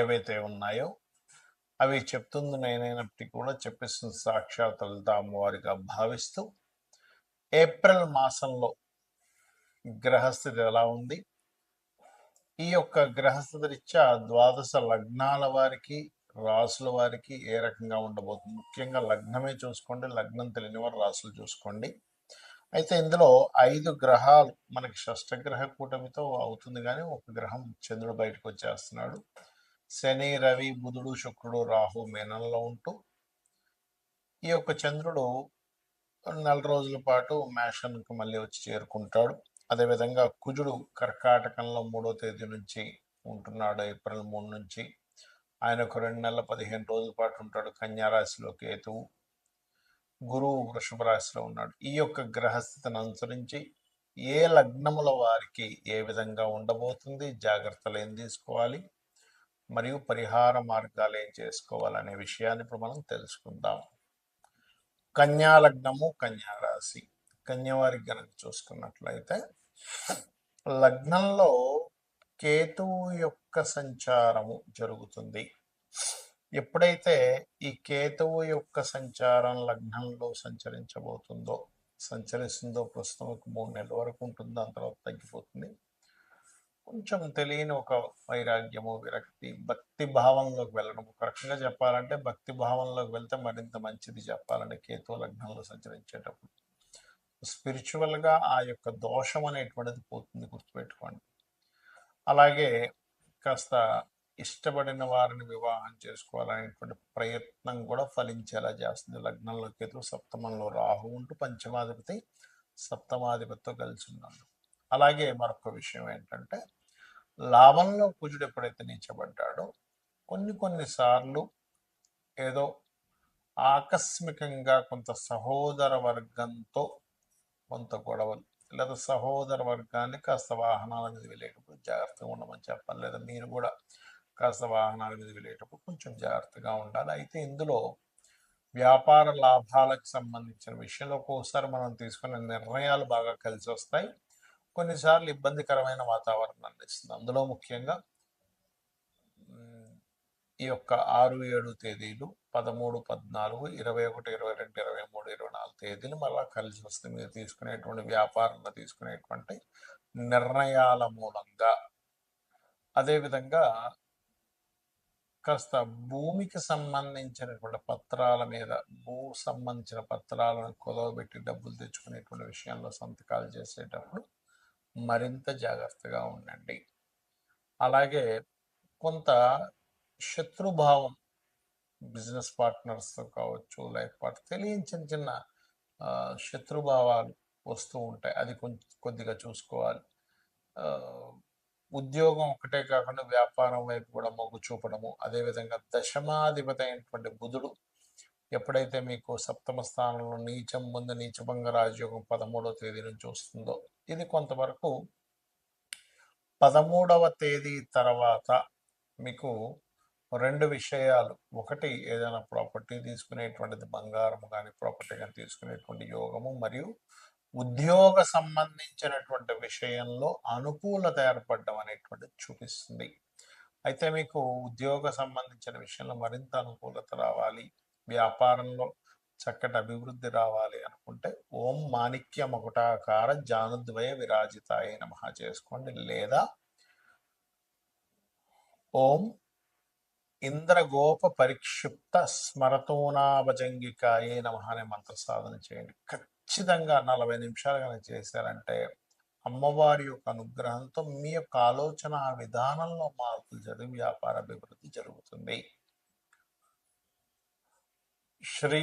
ఏవైతే ఉన్నాయో అవి చెప్తుంది నేనైనప్పటికీ కూడా చెప్పిస్తుంది సాక్షాత్ లలిత అమ్మవారిగా భావిస్తూ ఏప్రిల్ మాసంలో గ్రహస్థితి ఎలా ఉంది? ఈ యొక్క గ్రహస్థితి రీత్యా ద్వాదశ లగ్నాల వారికి రాసుల వారికి ఏ రకంగా ఉండబోతుంది? ముఖ్యంగా లగ్నమే చూసుకోండి లగ్నం తెలియని వారు రాసులు చూసుకోండి. అయితే ఇందులో ఐదు గ్రహాలు మనకి షష్టగ్రహ కూటమితో అవుతుంది కానీ ఒక గ్రహం చంద్రుడు బయటకు వచ్చేస్తున్నాడు. శని రవి బుధుడు శుక్రుడు రాహు మేనంలో ఉంటూ ఈ యొక్క చంద్రుడు నెల రోజుల పాటు మేషన్కి మళ్ళీ వచ్చి చేరుకుంటాడు. అదేవిధంగా కుజుడు కర్కాటకంలో మూడో తేదీ నుంచి ఉంటున్నాడు ఏప్రిల్ మూడు నుంచి. ఆయన ఒక రెండు నెలల పదిహేను రోజుల పాటు ఉంటాడు కన్యారాశిలో కేతువు గురువు వృషభ రాశిలో ఉన్నాడు. ఈ యొక్క గ్రహస్థితిని అనుసరించి ఏ లగ్నముల వారికి ఏ విధంగా ఉండబోతుంది జాగ్రత్తలు ఏం తీసుకోవాలి? మరియు పరిహార మార్గాలు ఏం చేసుకోవాలనే విషయాన్ని ఇప్పుడు మనం తెలుసుకుందాం. కన్యా లగ్నము కన్యా రాశి. గనక చూసుకున్నట్లయితే లగ్నంలో కేతువు యొక్క సంచారము జరుగుతుంది. ఎప్పుడైతే ఈ కేతువు యొక్క సంచారం లగ్నంలో సంచరించబోతుందో సంచరిస్తుందో ప్రస్తుతం ఒక మూడు నెలల వరకు ఉంటుంది. దాని తర్వాత తగ్గిపోతుంది. కొంచెం తెలియని ఒక వైరాగ్యము విరక్తి భక్తి భావంలోకి వెళ్ళడం. ఒక రకంగా చెప్పాలంటే భక్తి భావంలోకి వెళ్తే మరింత మంచిది చెప్పాలంటే కేతు లగ్నంలో సంచరించేటప్పుడు. స్పిరిచువల్గా ఆ యొక్క దోషం అనేటువంటిది పోతుంది గుర్తుపెట్టుకోండి. అలాగే కాస్త ఇష్టపడిన వారిని వివాహం చేసుకోవాలనేటువంటి ప్రయత్నం కూడా ఫలించేలా చేస్తుంది. లగ్నంలో కేతు సప్తమంలో రాహు ఉంటూ పంచమాధిపతి సప్తమాధిపతితో కలిసి ఉన్నాడు. అలాగే మరొక విషయం ఏంటంటే లాభంలో కుజుడు ఎప్పుడైతే నీచబడ్డాడో కొన్ని కొన్ని సార్లు ఏదో ఆకస్మికంగా కొంత సహోదర వర్గంతో కొంత గొడవలు లేదా సహోదర వర్గాన్ని కాస్త వాహనాల మీద వెళ్ళేటప్పుడు జాగ్రత్తగా ఉండమని చెప్పాలి లేదా మీరు కూడా కాస్త వాహనాల మీద వెళ్ళేటప్పుడు కొంచెం జాగ్రత్తగా ఉండాలి. అయితే ఇందులో వ్యాపార లాభాలకు సంబంధించిన విషయంలో ఒక్కోసారి మనం తీసుకునే నిర్ణయాలు బాగా కలిసి వస్తాయి కొన్నిసార్లు ఇబ్బందికరమైన వాతావరణాన్ని ఇస్తుంది అందులో ముఖ్యంగా ఈ యొక్క ఆరు ఏడు తేదీలు పదమూడు పద్నాలుగు ఇరవై ఒకటి ఇరవై రెండు ఇరవై మూడు ఇరవై నాలుగు తేదీలు మళ్ళా కలిసి వస్తుంది మీరు తీసుకునేటువంటి వ్యాపారంలో తీసుకునేటువంటి నిర్ణయాల మూలంగా అదేవిధంగా కాస్త భూమికి సంబంధించినటువంటి పత్రాల మీద భూ సంబంధించిన పత్రాలను కొలవబెట్టి డబ్బులు తెచ్చుకునేటువంటి విషయంలో సంతకాలు చేసేటప్పుడు మరింత జాగ్రత్తగా ఉండండి. అలాగే కొంత శత్రుభావం బిజినెస్ పార్ట్నర్స్తో కావచ్చు లేకపోతే తెలియని చిన్న చిన్న శత్రుభావాలు వస్తూ ఉంటాయి. అది కొంచెం కొద్దిగా చూసుకోవాలి. ఉద్యోగం ఒకటే కాకుండా వ్యాపారం వైపు కూడా మొగ్గు చూపడము అదేవిధంగా దశమాధిపతి అయినటువంటి బుధుడు ఎప్పుడైతే మీకు సప్తమ స్థానంలో నీచం ముందు నీచభంగ రాజయోగం పదమూడవ తేదీ నుంచి వస్తుందో ఇది కొంతవరకు పదమూడవ తేదీ తర్వాత మీకు రెండు విషయాలు. ఒకటి ఏదైనా ప్రాపర్టీ తీసుకునేటువంటిది బంగారం కానీ ప్రాపర్టీ కానీ తీసుకునేటువంటి యోగము మరియు ఉద్యోగ సంబంధించినటువంటి విషయంలో అనుకూలత ఏర్పడడం అనేటువంటిది చూపిస్తుంది. అయితే మీకు ఉద్యోగ సంబంధించిన విషయంలో మరింత అనుకూలత రావాలి. వ్యాపారంలో చక్కటి అభివృద్ధి రావాలి అనుకుంటే ఓం మాణిక్య మకుటాకార జానుద్వయ విరాజితాయ నమః చేసుకోండి. లేదా ఓం ఇంద్రగోప పరిక్షిప్త స్మరతోనాభజంగికాయే నమ అనే మంత్ర సాధన చేయండి. ఖచ్చితంగా నలభై నిమిషాలు కనుక చేశారంటే అమ్మవారి యొక్క అనుగ్రహంతో మీ యొక్క ఆలోచన విధానంలో మార్పులు జరిగి వ్యాపార అభివృద్ధి జరుగుతుంది. శ్రీ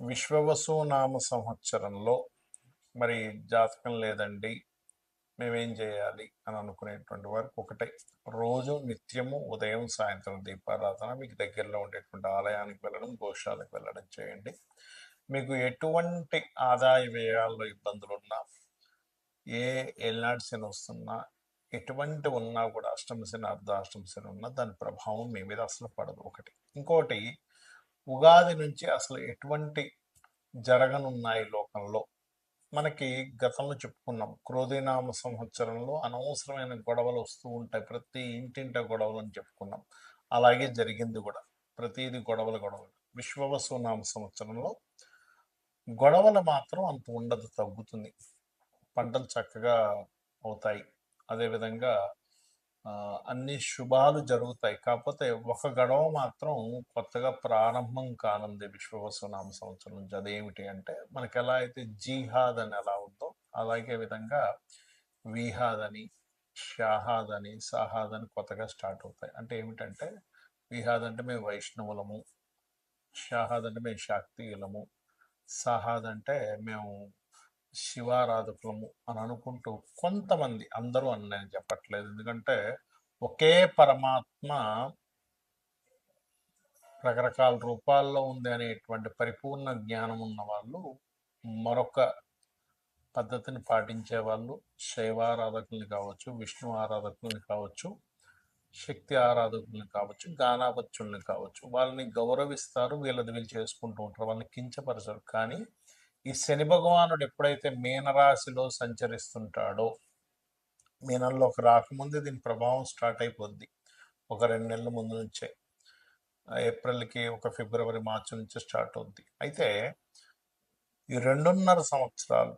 విశ్వవసు నామ సంవత్సరంలో మరి జాతకం లేదండి. మేమేం చేయాలి అని అనుకునేటువంటి వారికి ఒకటే. రోజు నిత్యము ఉదయం సాయంత్రం దీపారాధన మీకు దగ్గరలో ఉండేటువంటి ఆలయానికి వెళ్ళడం గోశాలకు వెళ్ళడం చేయండి. మీకు ఎటువంటి ఆదాయ వ్యయాల్లో ఇబ్బందులు ఉన్నా ఏ ఎల్నాడు శని వస్తున్నా ఎటువంటి ఉన్నా కూడా అష్టమ శని అర్ధాష్టమ శని ఉన్నా దాని ప్రభావం మీ మీద అసలు పడదు. ఒకటి. ఇంకోటి ఉగాది నుంచి అసలు ఎటువంటి జరగనున్నాయి లోకంలో? మనకి గతంలో చెప్పుకున్నాం క్రోధినామ సంవత్సరంలో అనవసరమైన గొడవలు వస్తూ ఉంటాయి. ప్రతి ఇంటింట గొడవలు అని చెప్పుకున్నాం. అలాగే జరిగింది కూడా. ప్రతిది గొడవలు గొడవలు. విశ్వవసునామ సంవత్సరంలో గొడవలు మాత్రం అంత ఉండదు తగ్గుతుంది. పంటలు చక్కగా అవుతాయి. అదేవిధంగా అన్ని శుభాలు జరుగుతాయి. కాకపోతే ఒక గడవ మాత్రం కొత్తగా ప్రారంభం కానుంది విశ్వవసునామ సంవత్సరం నుంచి. అదేమిటి అంటే మనకి ఎలా అయితే జీహాద్ అని ఎలా ఉందో అలాగే విధంగా విహాద్ అని షాహాద్ అని సాహాద్ అని కొత్తగా స్టార్ట్ అవుతాయి. అంటే ఏమిటంటే విహాద్ అంటే మేము వైష్ణవులము షాహాద్ అంటే మేము శాక్తియులము సాహాద్ అంటే మేము శివారాధకులము అని అనుకుంటూ కొంతమంది అందరూ అని నేను చెప్పట్లేదు. ఎందుకంటే ఒకే పరమాత్మ రకరకాల రూపాల్లో ఉంది అనేటువంటి పరిపూర్ణ జ్ఞానం ఉన్న వాళ్ళు మరొక పద్ధతిని పాటించే వాళ్ళు శైవారాధకుల్ని కావచ్చు విష్ణు ఆరాధకుల్ని కావచ్చు శక్తి ఆరాధకుల్ని కావచ్చు గానాపత్యుల్ని కావచ్చు. వాళ్ళని గౌరవిస్తారు వీళ్ళది వీళ్ళు చేసుకుంటూ ఉంటారు వాళ్ళని కించపరచరు కానీ ఈ శని భగవానుడు ఎప్పుడైతే మీనరాశిలో సంచరిస్తుంటాడో మీనంలోకి రాకముందే దీని ప్రభావం స్టార్ట్ అయిపోద్ది. ఒక రెండు నెలల ముందు నుంచే. ఏప్రిల్కి ఒక ఫిబ్రవరి మార్చి నుంచి స్టార్ట్ అవుద్ది. అయితే ఈ రెండున్నర సంవత్సరాలు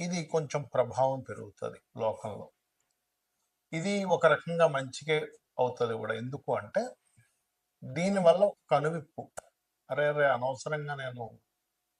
ఇది కొంచెం ప్రభావం పెరుగుతుంది లోకంలో. ఇది ఒక రకంగా మంచిగా అవుతుంది కూడా. ఎందుకు అంటే దీనివల్ల ఒక కనువిప్పు. అరే అరే అనవసరంగా నేను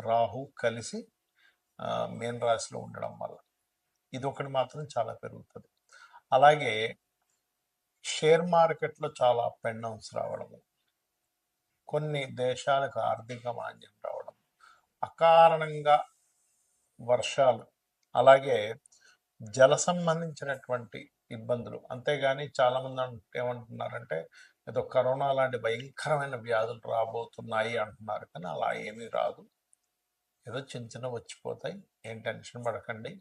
రాహు కలిసి ఆ, మీన రాశిలో ఉండడం వల్ల. ఇది ఒకటి మాత్రం చాలా పెరుగుతుంది. అలాగే షేర్ మార్కెట్లో చాలా అప్ అండ్ డౌన్స్ రావడము. కొన్ని దేశాలకు ఆర్థిక మాంద్యం రావడం. అకారణంగా వర్షాలు అలాగే జల సంబంధించినటువంటి ఇబ్బందులు. అంతేగాని చాలామంది ఏమంటున్నారంటే ఏదో కరోనా లాంటి భయంకరమైన వ్యాధులు రాబోతున్నాయి అంటున్నారు. కానీ అలా ఏమీ రాదు. ఏదో చిన్న చిన్న వచ్చిపోతాయి ఏం టెన్షన్ పడకండి.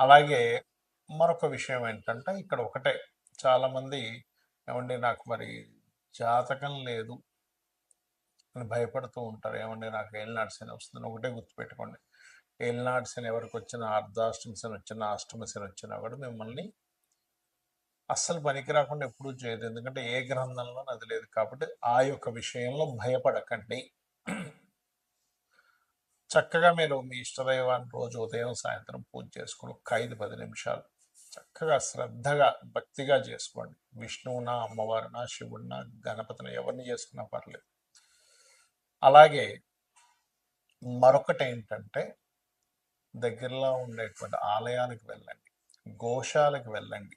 అలాగే మరొక విషయం ఏంటంటే ఇక్కడ ఒకటే. చాలామంది ఏమండి నాకు మరి జాతకం లేదు అని భయపడుతూ ఉంటారు. ఏమండి నాకు ఏలినాడు శని వస్తుందని ఒకటే గుర్తుపెట్టుకోండి. ఏలినాడు శని ఎవరికి వచ్చినా అర్ధాష్టమి శని వచ్చినా అష్టమ శని వచ్చినా కూడా మిమ్మల్ని అస్సలు పనికి రాకుండా ఎప్పుడూ చేయదు. ఎందుకంటే ఏ గ్రంథంలో అది లేదు. కాబట్టి ఆ యొక్క విషయంలో భయపడకండి. చక్కగా మీరు మీ ఇష్టదైవాన్ని రోజు ఉదయం సాయంత్రం పూజ చేసుకుని ఒక ఐదు పది నిమిషాలు చక్కగా శ్రద్ధగా భక్తిగా చేసుకోండి. విష్ణువునా అమ్మవారునా శివుడినా గణపతిని ఎవరిని చేసుకున్నా పర్లేదు. అలాగే మరొకటి ఏంటంటే దగ్గరలో ఉండేటువంటి ఆలయాలకు వెళ్ళండి గోశాలకు వెళ్ళండి.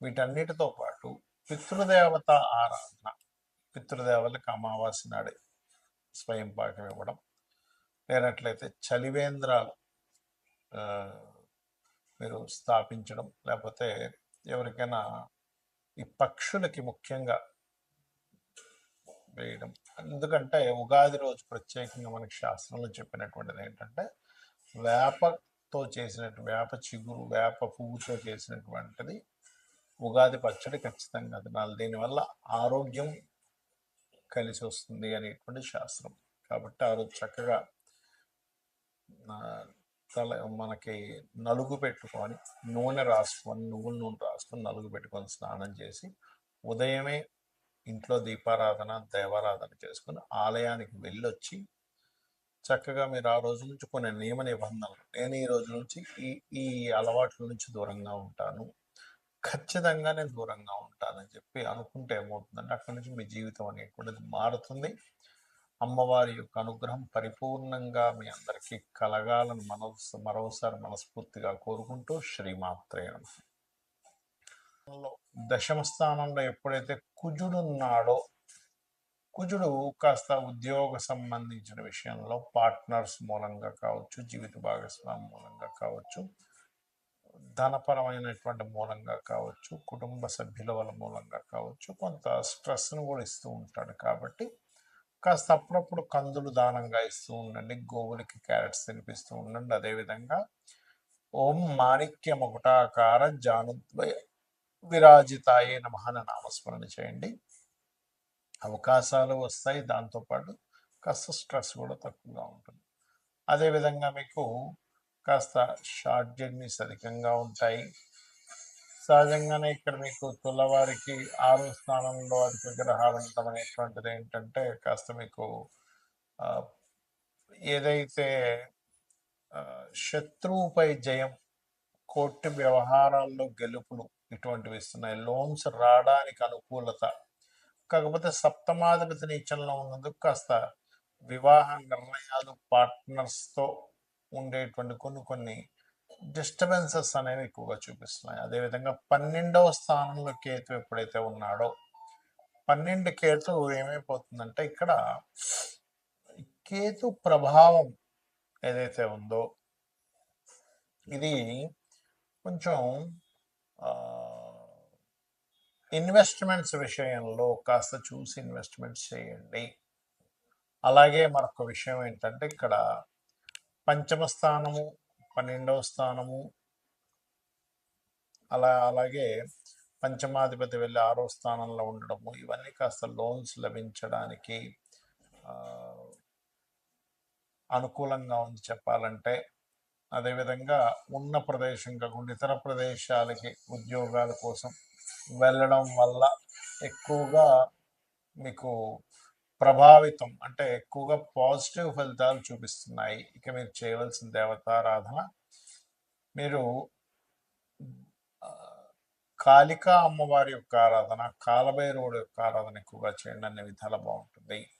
వీటన్నిటితో పాటు పితృదేవత ఆరాధన పితృదేవతలకు అమావాస్య నాడే స్వయం పాకం ఇవ్వడం లేనట్లయితే చలివేంద్రాలు మీరు స్థాపించడం లేకపోతే ఎవరికైనా ఈ పక్షులకి ముఖ్యంగా వేయడం. ఎందుకంటే ఉగాది రోజు ప్రత్యేకంగా మనకి శాస్త్రంలో చెప్పినటువంటిది ఏంటంటే వేపతో చేసినట్టు వేప చిగురు వేప పువ్వుతో చేసినటువంటిది ఉగాది పచ్చడి ఖచ్చితంగా తినాలి. దీనివల్ల ఆరోగ్యం కలిసి వస్తుంది అనేటువంటి శాస్త్రం. కాబట్టి ఆ రోజు చక్కగా తల మనకి నలుగు పెట్టుకొని నూనె రాసుకొని నువ్వుల నూనె రాసుకొని నలుగు పెట్టుకొని స్నానం చేసి ఉదయమే ఇంట్లో దీపారాధన దేవారాధన చేసుకుని ఆలయానికి వెళ్ళొచ్చి చక్కగా మీరు ఆ రోజు నుంచి కొన్ని నియమ నిబంధనలు. నేను ఈ రోజు నుంచి ఈ ఈ అలవాట్ల నుంచి దూరంగా ఉంటాను. ఖచ్చితంగా నేను దూరంగా ఉంటానని చెప్పి అనుకుంటే ఏమవుతుందంటే అక్కడి నుంచి మీ జీవితం అనేటువంటిది మారుతుంది. అమ్మవారి యొక్క అనుగ్రహం పరిపూర్ణంగా మీ అందరికీ కలగాలని మనసు మరోసారి మనస్ఫూర్తిగా కోరుకుంటూ శ్రీమాత్రే నమః. దశమ స్థానంలో ఎప్పుడైతే కుజుడు ఉన్నాడో కుజుడు కాస్త ఉద్యోగ సంబంధించిన విషయంలో పార్ట్నర్స్ మూలంగా కావచ్చు జీవిత భాగస్వామి మూలంగా కావచ్చు ధనపరమైనటువంటి మూలంగా కావచ్చు కుటుంబ సభ్యుల వల్ల మూలంగా కావచ్చు కొంత స్ట్రెస్ను కూడా ఇస్తూ ఉంటాడు కాబట్టి కాస్త అప్పుడప్పుడు కందులు దానంగా ఇస్తూ ఉండండి. గోవులకి క్యారెట్స్ తినిపిస్తూ ఉండండి. అదేవిధంగా ఓం మాణిక్య ముకుటాకార జానుద్వయ విరాజితాయే నమహన నామస్మరణ చేయండి. అవకాశాలు వస్తాయి. దాంతోపాటు కాస్త స్ట్రెస్ కూడా తక్కువగా ఉంటుంది. అదేవిధంగా మీకు కాస్త షార్ట్ జర్నీస్ అధికంగా ఉంటాయి. సహజంగానే ఇక్కడ మీకు తులవారికి ఆరు స్థానంలో అధిక గ్రహాలు ఉండటం అనేటువంటిది ఏంటంటే కాస్త మీకు ఏదైతే శత్రువుపై జయం కోర్టు వ్యవహారాల్లో గెలుపులు ఇటువంటివి ఇస్తున్నాయి. లోన్స్ రావడానికి అనుకూలత. కాకపోతే సప్తమాధిపతి నీచంలో ఉన్నందుకు కాస్త వివాహ నిర్ణయాలు పార్ట్నర్స్తో ఉండేటువంటి కొన్ని కొన్ని డిస్టర్బెన్సెస్ అనేవి ఎక్కువగా చూపిస్తున్నాయి. అదేవిధంగా పన్నెండవ స్థానంలో కేతు ఎప్పుడైతే ఉన్నాడో పన్నెండు కేతు ఏమైపోతుందంటే ఇక్కడ కేతు ప్రభావం ఏదైతే ఉందో ఇది కొంచెం ఇన్వెస్ట్మెంట్స్ విషయంలో కాస్త చూసి ఇన్వెస్ట్మెంట్స్ చేయండి. అలాగే మరొక విషయం ఏంటంటే ఇక్కడ పంచమ స్థానము పన్నెండవ స్థానము. అలా అలాగే పంచమాధిపతి వెళ్ళి ఆరో స్థానంలో ఉండడము ఇవన్నీ కాస్త లోన్స్ లభించడానికి అనుకూలంగా ఉంది చెప్పాలంటే. అదేవిధంగా ఉన్న ప్రదేశం కాకుండా ఇతర ప్రదేశాలకి ఉద్యోగాల కోసం వెళ్ళడం వల్ల ఎక్కువగా మీకు ప్రభావితం అంటే ఎక్కువగా పాజిటివ్ ఫలితాలు చూపిస్తున్నాయి. ఇక మీరు చేయవలసిన దేవతారాధన. మీరు కాళికా అమ్మవారి యొక్క ఆరాధన కాలభైరవుడు యొక్క ఆరాధన ఎక్కువగా చేయండి. అనే విధాలు బాగుంటుంది.